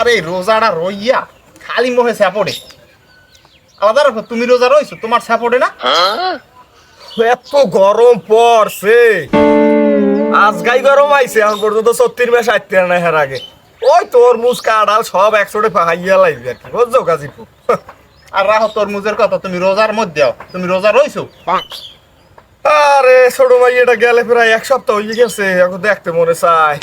আরে রোজাটা রইয়া খালি মোহে স্যাপড়ে আলাদা তুমি রোজা রইছো তোমার স্যাপড়ে না? এত গরম পড়ছে। আজকাই গরম আইছে, এখন পর্যন্ত সত্তর মাস আইতে না হের আগে। ওই তোর মুস কাঁড়াল সব একশোটে ফাহাইয়া লাগবে আর কি, বুঝছ গাজীপুর? আর রাহো তরমুজের কথা, তুমি রোজার মধ্যে। তুমি রোজা রইছো? আরে ছোট ভাই, এটা গেলে প্রায় এক সপ্তাহ হয়ে গেছে, এখন দেখতে মনে চায়।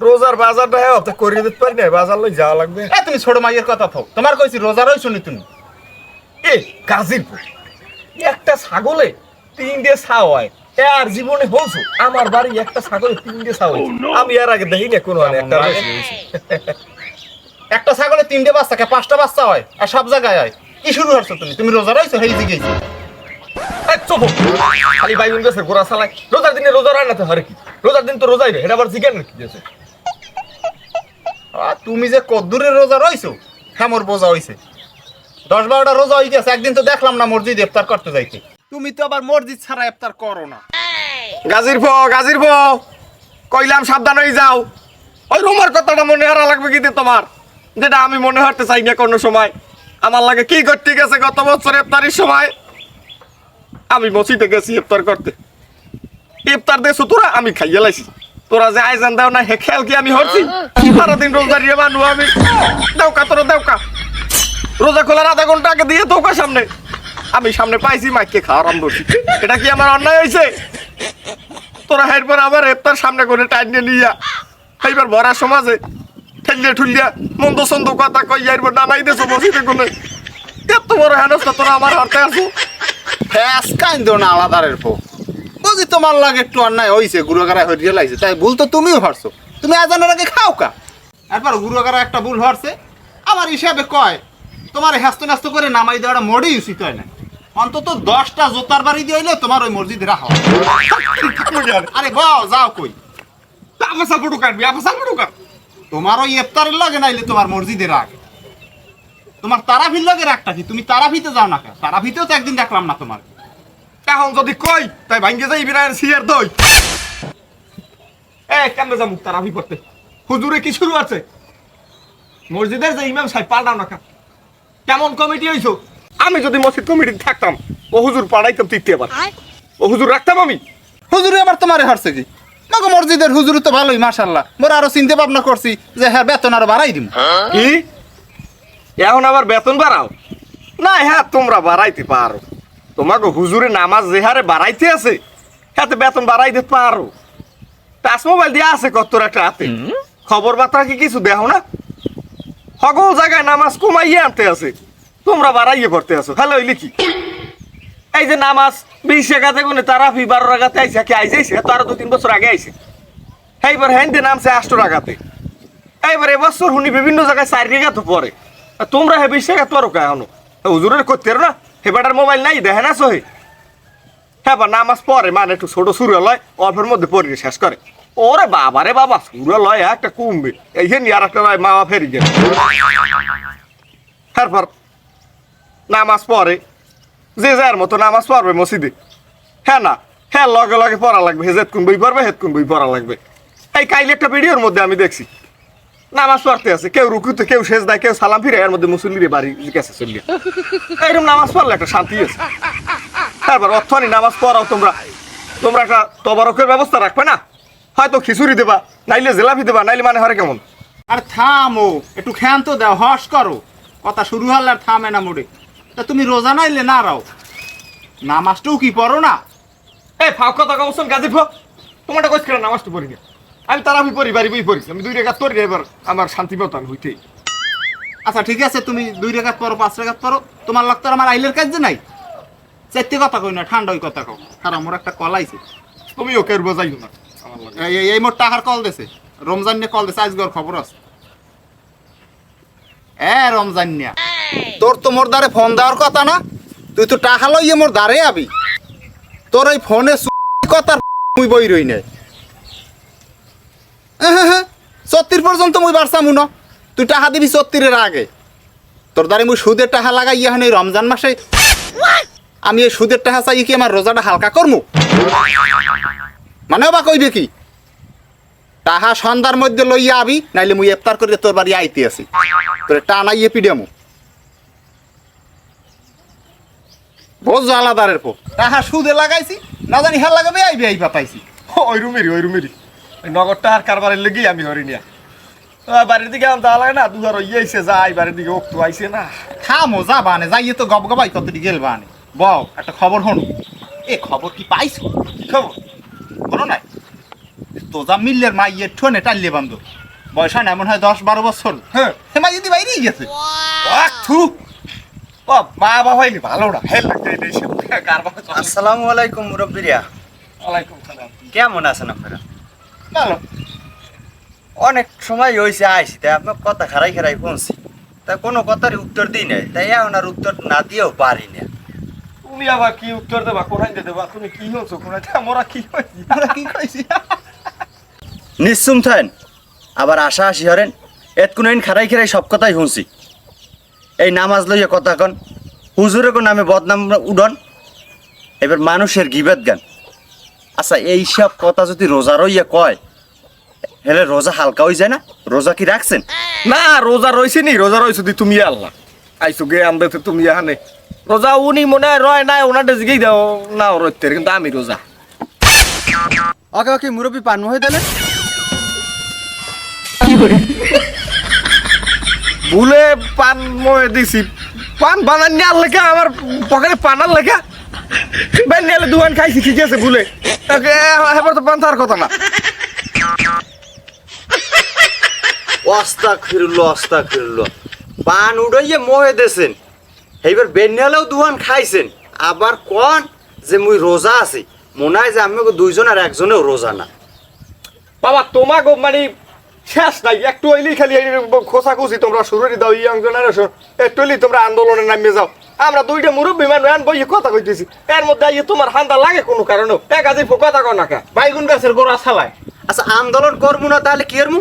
রোজার বাজারটা হ্যাঁ তো করিয়ে দিতে পারি না বাজার লই যাওয়া লাগবে। এ তুমি ছোট মাইয়ের কথা থাও তোমার কইছি রোজা রইছো নি তুমি? এ গাজীপুর। একটা ছাগলে তিন দিয়ে ছাও হয়। এ আর জীবনে হলছো আমার বাড়ি একটা ছাগলে তিন দিয়ে ছাও হয়েছে। আমি আর আগে দেখি না কোনো একটা হয়েছে। একটা ছাগলে তিনটে বাচ্চা কে পাঁচটা বাচ্চা হয় আর সব জায়গায় হয়। কি শুরু হচ্ছে তুমি? তুমি রোজা রইছো? হেই জিগেছি চুপ। খালি বাইগুন গেছে গোড়া চালায়। রোজার দিনে রোজা রান্নাতে হরে কি? রোজার দিন তো রোজাই রে এটা আবার চিকেন কি আছে তুমি যে কদ্দুরে রোজা রইছো? হ্যাঁ মোর বোঝা হইছে। দশ বারোটা রোজা হয়ে গেছে একদিন তো দেখলাম না মসজিদ ইফতার করতে যাইতে। তুমি তো আবার মসজিদ ছাড়া ইফতার করো না। গাজির ফো গাজির ফো। কইলাম সাবধান হয়ে যাও। ওই রুমার কথাটা মনে হারা লাগবে কিন্তু তোমার? যেটা আমি মনে হারতে চাই না কোনো সময়। আমার লাগে কি করতে গেছে গত বছর ইফতারির সময়? আমি মসজিদে গেছি ইফতার করতে। ইফতার দেছো তোরা? আমি খাইয়ে লাইছি। তোরা যে আইজান দাও না, হে খেয়াল কি আমি হরছি? সারাদিন রোজারিয়ে মানু আমি। দেওকা, তোরা দেওকা। রোজা খোলার আধা ঘণ্টা আগে দিয়ে তোকা সামনে। আমি সামনে পাইছি মাইকে খাওয়া আরম্ভ করছি এটা কি আমার অন্যায় হয়েছে তোরা এরপর আবার এর সামনে করে টাইনে নিয়া এইবার ভরা সমাজে ঠেলিয়ে ঠুলিয়া মন্দ সন্দ কথা কই এরপর নামাই দেছো বসিতে কোনে এত বড় হেনস্তা তোরা আমার হাতে আসো ফ্যাস কাইন্দ না আলাদারের পো বুঝি তোমার লাগে একটু অন্যায় হইছে গুরুগারা হরিয়ে লাইছে তাই ভুল তো তুমিও হারছো। তুমি আজানের আগে খাও কা? একবার গুরুগারা একটা ভুল হারছে। আমার হিসাবে কয় তোমার হ্যাস্ত ন্যাস্ত করে নামাই দেওয়াটা মোটেই উচিত হয় না অন্তত দশটা জোতার বাড়ি দিয়ে হইলে তোমার ওই মসজিদে রাখা আরে বাও যাও কই। আমার সাপোর্ট কাটবি আমার সাপোর্ট কাট তোমার ওই ইফতারের লাগে নাইলে তোমার মসজিদে রাখ। তোমার তারাফির লাগে রাখটা কি? তুমি তারাফিতে যাও না কেন? তারাফিতেও তো একদিন দেখলাম না তোমার। এখন যদি কই তাই ভাঙ্গে যাই বিরায়ের সিয়ার দই। এ কেমনে যা মুক্তার আমি করতে হুজুরে কি শুরু আছে? মসজিদের যে ইমাম সাহেব পাল্টাও না কেমন কমিটি হইছো? আমি যদি মসজিদ কমিটি থাকতাম ও হুজুর পাড়াইতাম তৃতীয় এবার ও হুজুর রাখতাম আমি? হুজুরে আবার তোমারে হারছে কি? মাগো মসজিদের হুজুর তো ভালোই মাশাল্লাহ মোর আরও চিন্তা ভাবনা করছি যে হ্যাঁ বেতন আরও বাড়াই দিম। কি? এখন আবার বেতন বাড়াও? না হ্যাঁ তোমরা বাড়াইতে পারো। তোমাকে হুজুরে নামাজ যে হারে বাড়াইতে আছে হাতে বেতন বাড়াইতে পারো। টাচ মোবাইল দিয়ে আছে কত একটা হাতে খবর বার্তা কি কিছু দেখো না? সকল জায়গায় নামাজ কমাইয়ে আনতে আছে তোমরা বাড়াইয়ে করতে আছো। হ্যালো লিখি। এই যে নামাজ বিশ এগাতে কোনে তারাফি বারো রাগাতে আইসে কি আইসে তো আরও দু তিন বছর আগে আইসে এইবার হ্যান্ডে নামছে আষ্ট রাগাতে। এইবার এবছর শুনি বিভিন্ন জায়গায় চার রেগা তো পরে তোমরা হে বিশ টাকা তোর এখনও হুজুরের করতে না? হেবাটার মোবাইল নাই, দেখে না সহি হ্যাঁ নামাজ পরে মানে একটু ছোট সুরে লয় অল্পের মধ্যে পড়ে শেষ করে। ওরে বাবা রে বাবা সুরে লয় একটা কমবে এই যে আর একটা মামা ফেরি গেল। তারপর নামাজ পড়ে। যে যার মতো নামাজ পড়বে মসজিদে। হ্যাঁ না হ্যাঁ লগে লগে পড়া লাগবে। হেজেত কোন বই পড়বে, হেত কোন বই পড়া লাগবে। এই কাইলে একটা ভিডিওর মধ্যে আমি দেখছি। নামাজ পড়তে আছে কেউ রুকুতে কেউ শেষ দেয় কেউ সালাম ফিরে এর মধ্যে মুসল্লিরে বাড়ি গেছে চলিয়ে এইরকম নামাজ পড়লে একটা শান্তি আছে। তারপর অর্থনি নামাজ পড়াও তোমরা। তোমরা একটা তবারকের ব্যবস্থা রাখবে না? হয়তো খিচুড়ি দেবা নাইলে জেলাপি দেবা নাইলে মানে হরে কেমন? আর থামো একটু ক্ষান্ত দাও হস করো। কথা শুরু হলে আর থামে না মোড়ে। তা তুমি রোজা নাইলে না রাও। নামাজটাও কি পড়ো না? এই ফাঁক কথা কবসন গাজী ফো তোমারটা কইস নামাজটা পড়ি না। আমি তারা আমি পড়ি বাড়ি বই পড়ি আমি দুই রেখা তোর এবার আমার শান্তি মতো আমি হইতেই। আচ্ছা ঠিক আছে তুমি দুই রেখাত পড়ো পাঁচ রেখাত পড়ো তোমার লাগতো আমার আইলের কাজ যে নাই। চারটে কথা কই না ঠান্ডা ওই কথা কও। আর আমার একটা কল আইছে। তুমি ওকে বোঝাইও না। আমার লাগে। এই এই- এই মোট টাকার কল দেছে। রমজান নিয়ে কল দেছে আজগর খবর আছে। এ রমজান নিয়া। তোর তো মোর দ্বারে ফোন দেওয়ার কথা না। তুই তো টাকা লইয়ে মোর দ্বারে আবি। তোর এই ফোনে কথার মুই বই রই নাই। সত্তর পর্যন্ত মুই বাড়ছামু ন। তুই টাকা দিবি সত্তরের আগে। তোর দ্বারে মুই সুদের টাকা লাগাই এখন এই রমজান মাসে আমি এই সুদের টাকা চাই কি আমার রোজাটা হালকা করমু? মানে বা কইবে কি? তাহা সন্ধ্যার মধ্যে লইয়া আবি নাইলে মুই ইফতার করে তোর বাড়ি আইতে আছি তোরে টানাইয়ে পিডিয়ামু বোঝ আলাদারের পো তাহা সুদে লাগাইছি না জানি হ্যাঁ লাগাবে আইবি আইবা পাইছি। ওই রুমেরই ওই রুমেরই। ওই নগরটা আর কারবারের লেগেই আমি হরি নিয়া বাড়ির দিকে আমি যাওয়া লাগে না ইয়েছে যাই বাড়ির দিকে ওক্তু আইছে না থামো যা বানে যাইয়ে তো বানে বউ একটা খবর হন এ খবর কি পাইছো কি খবর বলো নাই তোজা মিল্লের মা ইয়ে ঠোনে টাল্লে বান্ধব বয়স হয় না এমন হয় দশ বারো বছর হ্যাঁ সে মা যদি বাইরেই গেছে আহ, থু ও মা বাবা হইনি ভালো না হেল। আসসালামু আলাইকুম ওয়ালাইকুম সালাম কেমন আছেন আপনারা ভালো অনেক সময় হয়েছে আইসি তাই আপনার কথা খারাই খারাই শুনছি। তা কোনো কথার উত্তর দিই নাই তাই এখন আর উত্তর না দিয়েও পারি না। তুমি আবার কি উত্তর দেবা কোথায় দিয়ে দেবা? তুমি কি হচ্ছ কোরআন মোরা কি হয়েছি আমরা কি কইছি? নিশ্চুম থাকেন আবার আশা আসি হরেন এতকুন খারাই খারাই সব কথাই শুনছি। এই নামাজ লইয়া কথা কন হুজুরের নামে বদনাম উডন এবার মানুষের গিবেত গান। আচ্ছা এই সব কথা যদি রোজা রইয়া কয় হেলে রোজা হালকা হয়ে যায় না? রোজা কি রাখছেন? না রোজা রয়েছে নি রোজা রয়েছে দি তুমি আল্লাহ। আইসো গে আমদাতে তুমি আহানে। রোজা উনি মনে হয় রয় নাই ওনাটা জিগেই দাও না রইতে কিন্তু আমি রোজা। ওকে ওকে মুরব্বী পান হয়ে দিলেন ভুলে পান ময়ে দিছি। পান বানান নিয়ে লেখা আমার পকেটে পানার লেখা। বেন নিয়ে খাইছি ভুলে এবার তো পান থার কথা না। অস্তাক ফিরলো অস্তাক ফিরলো পান উড়াইয়ে মোহে দেছেন। এইবার বেনিয়ালেও দুহান খাইছেন। আবার কন যে মুই রোজা আছি। মনে হয় যে আমি দুইজন আর একজনেও রোজা না। বাবা তোমাকে মানে শেষ নাই। একটু হইলেই খালি খুশি তোমরা শুরু দাও ইয়াং জেনারেশন। একটু হইলেই তোমরা আন্দোলনে নামিয়ে যাও। আমরা দুইটা মুরব্বী মানুষ আন বইয়ে কথা কইতেছি। এর মধ্যে আইয়ে তোমার হান্দা লাগে কোনো কারণে? এক আজি কথা কর না কা। বাইগুন গাছের গোড়া ছালায়। আচ্ছা আন্দোলন করব না তাহলে কি করব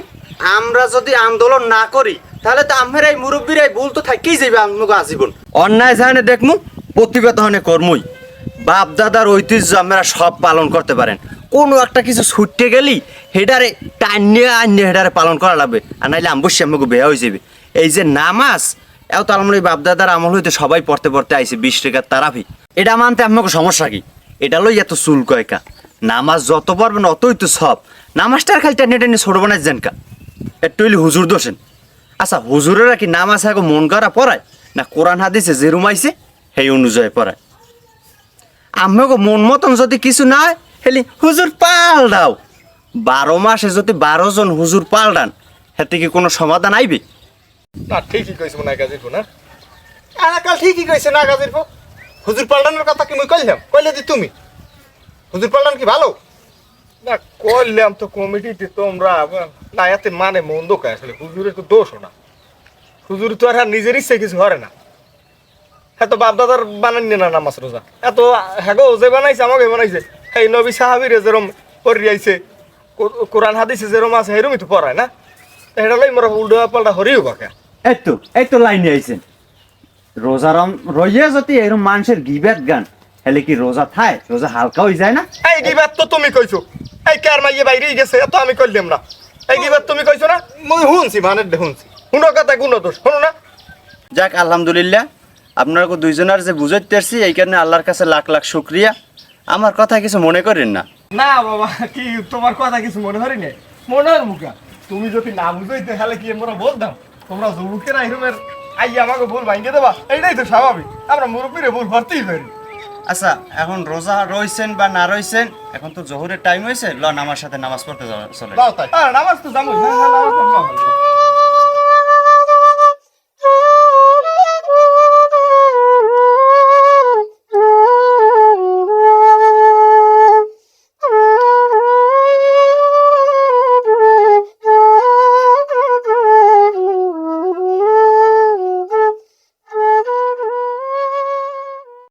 আমরা যদি আন্দোলন না করি তাহলে তো আমরা এই মুরব্বীরাই ভুল তো থাকেই যাবে আমাকে আজীবন। অন্যায় জানে দেখমু প্রতিবাদ হনে কর্মই। বাপ দাদার ঐতিহ্য আমরা সব পালন করতে পারেন। কোনো একটা কিছু ছুটতে গেলি হেডারে টান্যে আন্যে হেডারে পালন করা লাগবে। আর নাইলে অবশ্যই আমাকে বেয়া হয়ে যাবে এই যে নামাজ এও তো আমরা বাপ দাদার আমল হইতে সবাই পড়তে পড়তে আইছে বিশ টাকার তারাফি এটা মানতে আমাকে সমস্যা কি? এটা লই এত চুল কয়কা? নামাজ যত পারবেন অতই তো সব। নামাজটার খালি টেনে টেনে ছোট বানাই জেনকা একটু হুজুর দোষেন। আচ্ছা হুজুরেরা কি নামাজ আগে মন করা পড়ায়? না কোরআন হাদিসে যে রুমাইছে সেই অনুযায়ী পড়ায়। আমাকে মন মতন যদি কিছু না হয়, হেলি হুজুর পাল দাও। বারো মাসে যদি বারো জন হুজুর পাল্টান হেতে কি কোনো সমাধান আইবে? না ঠিকই কইছ মনে কাজে না? আনাকাল ঠিকই কইছে না পো হুজুর পাল্টানোর কথা কি মুই কইলাম? কইলে দি তুমি। হুজুর পাল্টান কি ভালো? না করলাম তো কমিটিতে তোমরা না এতে মানে মন্দ কে আসলে হুজুরের তো দোষও না। হুজুর তো আর আর নিজের ইচ্ছে কিছু করে না। হ্যাঁ তো বাপ দাদার বানানি না নামাজ রোজা। এত হ্যাঁ গো যে বানাইছে আমাকে বানাইছে। এই নবী সাহাবিরে যেরম কো- কোরআন হাদিসে যেরম আছে সেরমই তো পড়ায় না। এটা লই মোরা উল্টো পাল্টা হরিও বাকে। এই তো এই তো লাইনে আইছেন। রোজা রম রইয়া যদি এরকম মানুষের গিবেত গান হেলে কি রোজা থায়? রোজা হালকা হয়ে যায় না? এই গিবাত তো তুমি কইছো। এই কার মাইয়ে বাইরেই গেছে এত আমি করলাম না। এই গিবাত তুমি কইছো না? মুই শুনছি মানে শুনছি। শুনো কথা গুণ দোষ শোনো না? যাক আলহামদুলিল্লাহ। আপনারা দুইজনের যে বুঝাইতে পারছি এই কারণে আল্লাহর কাছে লাখ লাখ শুক্রিয়া। আমার কথা কিছু মনে করেন না? না বাবা কি তোমার কথা কিছু মনে হরি নাই? মনে হয় মুখা। তুমি যদি না বুঝাইতে তাহলে কি আমরা বলতাম? তোমরা যুবকেরা এরকমের আই আমাকে ভুল ভাঙিয়ে দেবা এইটাই তো স্বাভাবিক। আমরা মুরব্বীরে ভুল ভর্তি পারি। আচ্ছা এখন রোজা রইছেন বা না রইছেন এখন তো জোহরের টাইম হয়েছে ল নামার সাথে নামাজ পড়তে চলে নামাজ তো জানো হ্যাঁ হ্যাঁ নামাজ তো জানো।